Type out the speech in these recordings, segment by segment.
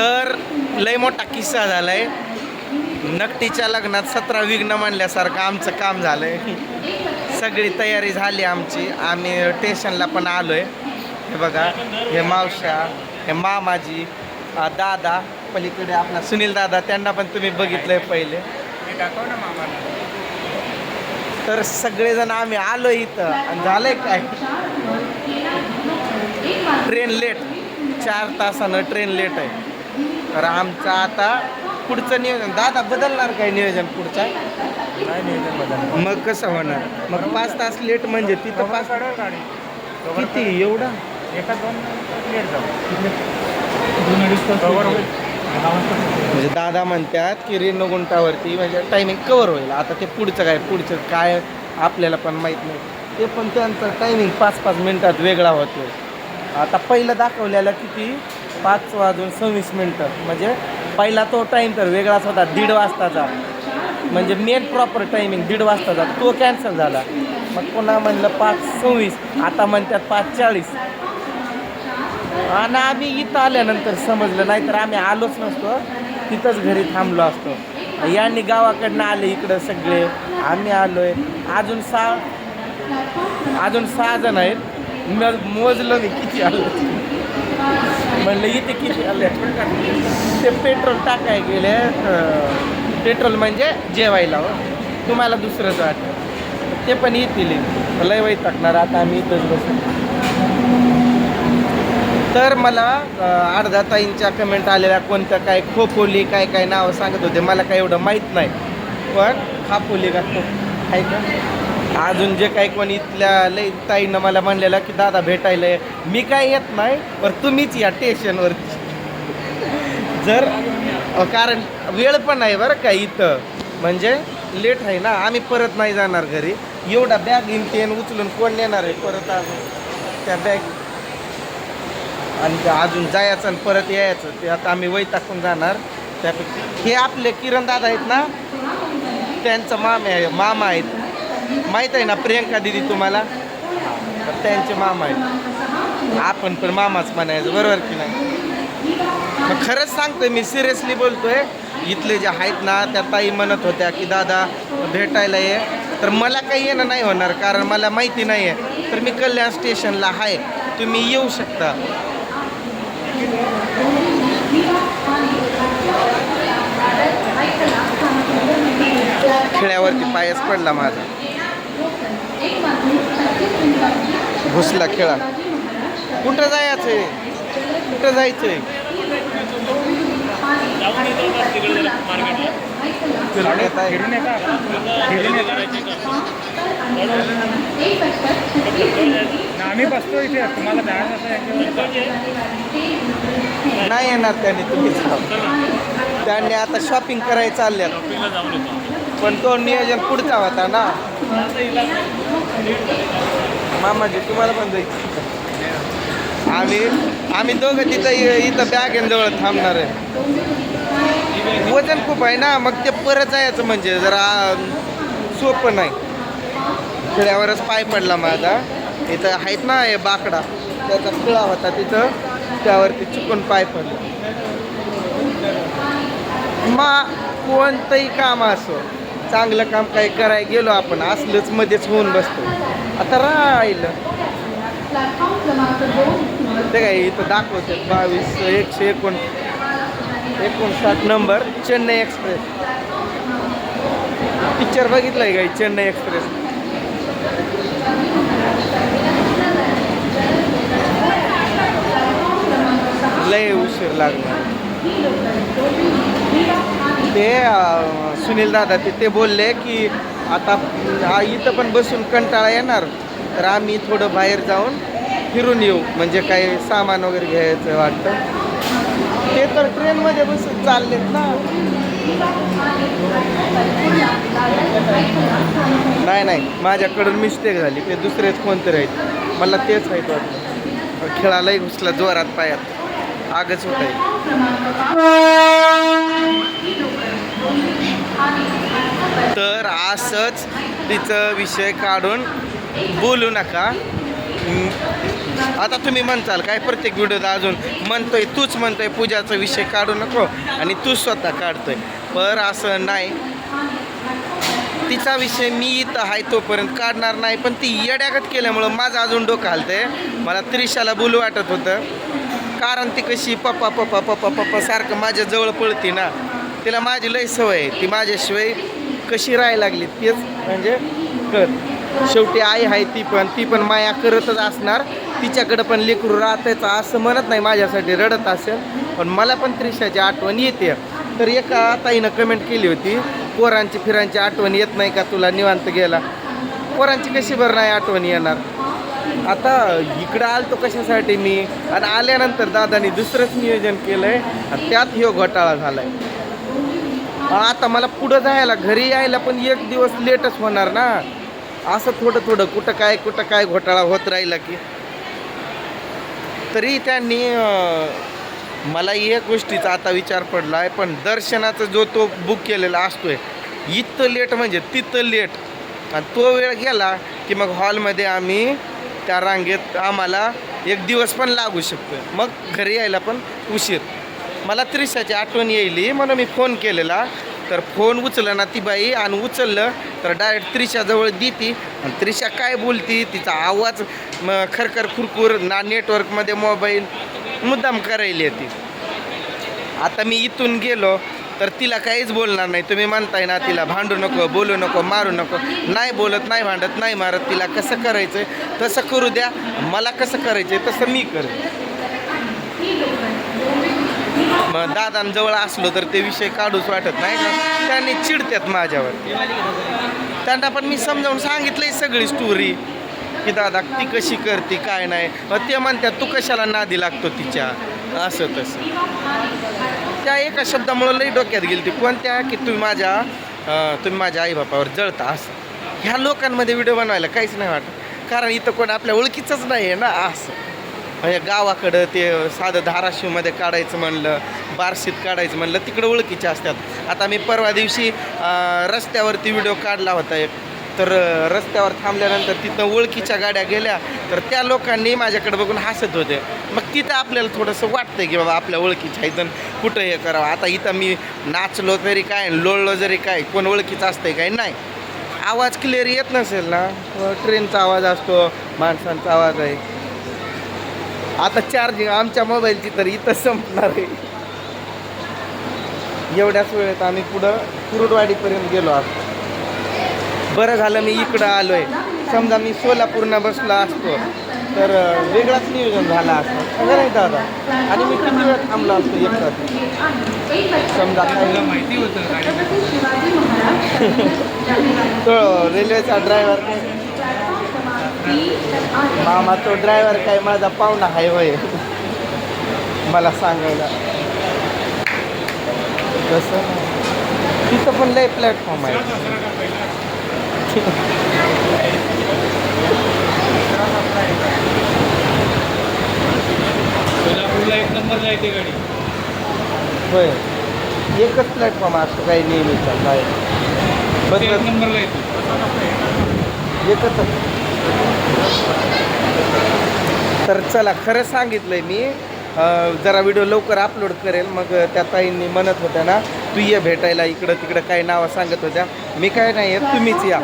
तर लय मोठा किस्सा झाला आहे नकटीच्या लग्नात सतरा विघ्न मानल्यासारखं आमचं काम झालं आहे सगळी तयारी झाली आमची. आम्ही स्टेशनला पण आलो आहे हे बघा हे मावशा हे मामाजी दादा पलीकडे आपला सुनील दादा त्यांना पण तुम्ही बघितलं आहे पहिले. तर सगळेजण आम्ही आलो इथं. आणि झालंय काय? Train late. चार तासानं ट्रेन लेट आहे. तर आमचं आता पुढचं नियोजन. दादा बदलणार काय नियोजन पुढचा? नाही नियोजन बदल मग कसं होणार? मग पाच तास लेट म्हणजे तिथं पाच गाडी. किती? एवढा? एका दोन लेट जाऊ. म्हणजे दादा म्हणतात की रेणुगुंटावरती म्हणजे टायमिंग कवर होईल. आता ते पुढचं काय? पुढचं काय आपल्याला पण माहीत नाही. ते पण त्यांचं टायमिंग पाच पाच मिनटात वेगळा होतो आता पहिलं दाखवलेलं किती? पाच वाजून सव्वीस मिनटं. म्हणजे पहिला तो टाईम तर वेगळाच होता दीड वाजताचा. म्हणजे मेन प्रॉपर टायमिंग दीड वाजताचा. तो कॅन्सल झाला. मग पुन्हा म्हणलं पाच सव्वीस आता म्हणतात पाच चाळीस. आणि आम्ही इथं आल्यानंतर समजलं नाहीतर आम्ही आलोच नसतो. तिथंच घरी थांबलो असतो. यांनी गावाकडनं आले इकडं सगळे. आम्ही आलोय. अजून सहा अजून सहा जण आहेत. मग मोजलं मी किती आलो. म्हणलं इथे किती आले? ते पेट्रोल टाकाय गेले पेट्रोल म्हणजे जेवायला हो. तुम्हाला दुसरंच वाटतं. ते पण येतील. लय वय टाकणार आता आम्ही इथंच बसू. तर मला अर्धा ताईंच्या कमेंट आलेल्या कोणत्या काय खोपोली काय काय नावं सांगत होते? मला काय एवढं माहीत नाही. पण खापोली का खो आहे का? अजून जे काही कोणी इथल्या लई ताईनं मला म्हणलेलं की दादा भेटायला ये. मी काय येत नाही पण तुम्हीच या टेशनवर जर अ, कारण वेळ पण आहे बरं का इथं. म्हणजे लेट आहे ना आम्ही परत नाही जाणार घरी. एवढा बॅग इंटेन उचलून कोण नेणार आहे परत अजून? त्या बॅग आणि ते अजून जायचं आणि परत यायचं. ते आता आम्ही वय टाकून जाणार. त्यापेक्षा हे आपले किरण दादा आहेत ना त्यांचं मामे आहे मामा आहेत. माहीत आहे ना प्रियंका दिदी तुम्हाला? त्यांचे मामा आहेत. आपण पण मामाच म्हणायचं बरोबर की नाही? मग खरंच सांगतोय मी सिरियसली बोलतोय इथले जे आहेत ना त्या ताई म्हणत होत्या की दादा भेटायला ये. तर मला काही येणं नाही होणार कारण मला माहिती नाही आहे तर मी कल्याण स्टेशनला आहे तुम्ही येऊ शकता. खेळ्यावरती पायच पडला माझा. घुसला खेळा. कुठं जायचंय कुठं जायचंय आम्ही बसतो इथे. तुम्हाला नाही येणार त्यांनी तुम्ही. त्यांनी आता शॉपिंग करायला चालल्यात पण तो नियोजन पुढचा होता ना. मामाजी तुम्हाला पण जायचं आम्ही आम्ही दोघं तिथं इथं बॅग जवळ थांबणार आहे. वजन खूप आहे ना मग ते परत जायचं म्हणजे जरा सोपं नाही. खेळ्यावरच पाय पडला माझा. इथं आहेत ना हे बाकडा. त्याचा खिळा होता तिथं. त्यावरती चुकून पाय पडला. मा कोणतंही काम असो चांगलं काम काही करायला गेलो आपण असलंच मध्येच होऊन बसतो. आता राहिलं. ते काय इथं दाखवते बावीस एकशे एकोण एकोणसाठ नंबर चेन्नई एक्सप्रेस. पिक्चर बघितलंय का चेन्नई एक्सप्रेस? लय उशीर लागला. ते सुनील दादा ते ते बोलले की आता इथं पण बसून कंटाळा येणार. तर आम्ही थोडं बाहेर जाऊन फिरून येऊ म्हणजे काही सामान वगैरे घ्यायचं वाटतं. ते तर ट्रेनमध्ये बसून चाललेत ना. नाही नाही माझ्याकडून मिस्टेक झाली. ते दुसरेच कोणतरी आहेत मला तेच माहीत वाटतं खेळालाही घुसला जोरात पायात. आगच होत आहे. तर असंच तिचं विषय काढून बोलू नका. आता तुम्ही म्हणताल काय प्रत्येक व्हिडिओत अजून म्हणतोय तूच म्हणतोय पूजाचा विषय काढू नको आणि तू स्वतः काढतोय. पर असं नाही. तिचा विषय मी इथं आहे तोपर्यंत काढणार नाही पण ती येड्यागत केल्यामुळं माझं अजून डोकं हलतंय. मला त्रिशाला बोलू वाटत होतं. कारण ती कशी पप्पा पप्पा पप्पा पप्पा सारखं माझ्या जवळ पळती ना तिला माझी लय सवय आहे. ती माझ्याशिवाय कशी राहायला लागली तेच म्हणजे कर शेवटी आई आहे ती पण ती पण माया करतच असणार. तिच्याकडं पण लेकरू राहतायचं असं म्हणत नाही माझ्यासाठी रडत असेल. पण मला पण त्रिशाची आठवण येते. तर एका ताईनं कमेंट केली होती पोरांची फिरांची आठवण येत नाही का तुला निवांत गेला? पोरांची कशी बरं नाही आठवण येणार? आता इकडं आलतो कशासाठी मी? आणि आल्यानंतर दादानी दुसरंच नियोजन केलंय. आणि त्यात ह्यो घोटाळा झालाय. आता मला पुढं जायला घरी यायला पण एक दिवस लेटच होणार ना? असं थोडं थोडं कुठं काय कुठं काय घोटाळा होत राहिला की. तरी त्यांनी मला एक गोष्टीचा आता विचार पडला आहे पण दर्शनाचा जो तो बुक केलेला असतोय इथं लेट म्हणजे तिथं लेट. आणि तो वेळ गेला की मग हॉलमध्ये आम्ही त्या रांगेत आम्हाला एक दिवस पण लागू शकतो मग घरी यायला पण उशीर. मला त्रिशाची आठवण येईल म्हणून मी फोन केलेला. तर फोन उचलला ना ती बाई आणि उचललं तर डायरेक्ट त्रिशाजवळ देती. आणि त्रिशा काय बोलती तिचा आवाज म, खरखर खुरखुर ना नेटवर्कमध्ये मोबाईल मुद्दाम करायला येते. आता मी इथून गेलो तर तिला काहीच बोलणार नाही. तुम्ही म्हणताय ना तिला भांडू नको बोलू नको मारू नको. नाही बोलत नाही भांडत नाही मारत. तिला कसं करायचं तसं करू द्या. मला कसं करायचं तसं मी करेन. मग दादांजवळ असलो तर ते विषय काढूच वाटत नाही का? त्यांनी चिडतात माझ्यावर. त्यांना पण मी समजावून सांगितलंय सगळी स्टोरी की दादा ती कशी करते काय नाही. मग ते म्हणतात तू कशाला नादी लागतो तिच्या? असं तसं. त्या एका शब्दामुळं लई डोक्यात गेली ती कोणत्या? की तुम्ही माझ्या तुम्ही माझ्या आईबापावर जळता असं. ह्या लोकांमध्ये व्हिडिओ बनवायला काहीच नाही वाटत. कारण इथं कोण आपल्या ओळखीचंच नाही आहे ना असं. म्हणजे गावाकडं ते साधं धाराशिवमध्ये काढायचं म्हणलं बारशीत काढायचं म्हणलं तिकडं ओळखीचे असतात. आता मी परवा दिवशी रस्त्यावरती व्हिडिओ काढला होता एक. तर रस्त्यावर थांबल्यानंतर तिथं ओळखीच्या गाड्या गेल्या तर त्या लोकांनी माझ्याकडे बघून हसत होते. मग तिथं आपल्याला थोडंसं वाटतंय की बाबा आपल्या ओळखीच्या इथं कुठं हे करावं. आता इथं मी नाचलो तरी काय लोळलो जरी काय कोण ओळखीचं असतंय काय नाही. आवाज क्लिअर येत नसेल ना? हो, ट्रेनचा आवाज असतो माणसांचा आवाज आहे. आता चार्जिंग आमच्या मोबाईलची तर इथं संपणार आहे. एवढ्याच वेळेत आम्ही पुढं कुरुडवाडीपर्यंत गेलो आहोत. बरं झालं मी इकडं आलो आहे समजा मी सोलापूरनं बसला असतो तर वेगळाच नियोजन झाला असतं. खरं नाही दादा. आणि मी किती वेळ थांबलो असतो एकटाच? समजा तुला काय माहिती होतं तो रेल्वेचा ड्रायव्हर मामा तो ड्रायव्हर काय माझा पाहुणा आहे होय. मला सांगायला. कसं तिथं पण लय प्लॅटफॉर्म आहे. सोलापूरला एक नंबरला येते गाडी. होय. एकच प्लॅटफॉर्म असतो काही नेहमीचा काय? एक नंबरला येते एकच तर चला खरं सांगितलंय मी. अं, जरा व्हिडिओ लवकर अपलोड करेल मग त्या ताईंनी म्हणत होत्या ना तू ये भेटायला इकडं तिकडं काही नावं सांगत होत्या. मी काय नाही येत तुम्हीच या.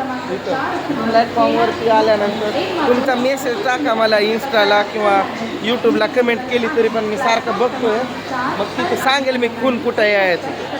प्लॅटफॉर्मवरती आल्यानंतर तुमचा मेसेज टाका मला इन्स्टाला किंवा यूट्यूबला कमेंट केली तरी पण मी सारखं बघतोय. मग तिथं सांगेल मी खून कुठं यायचं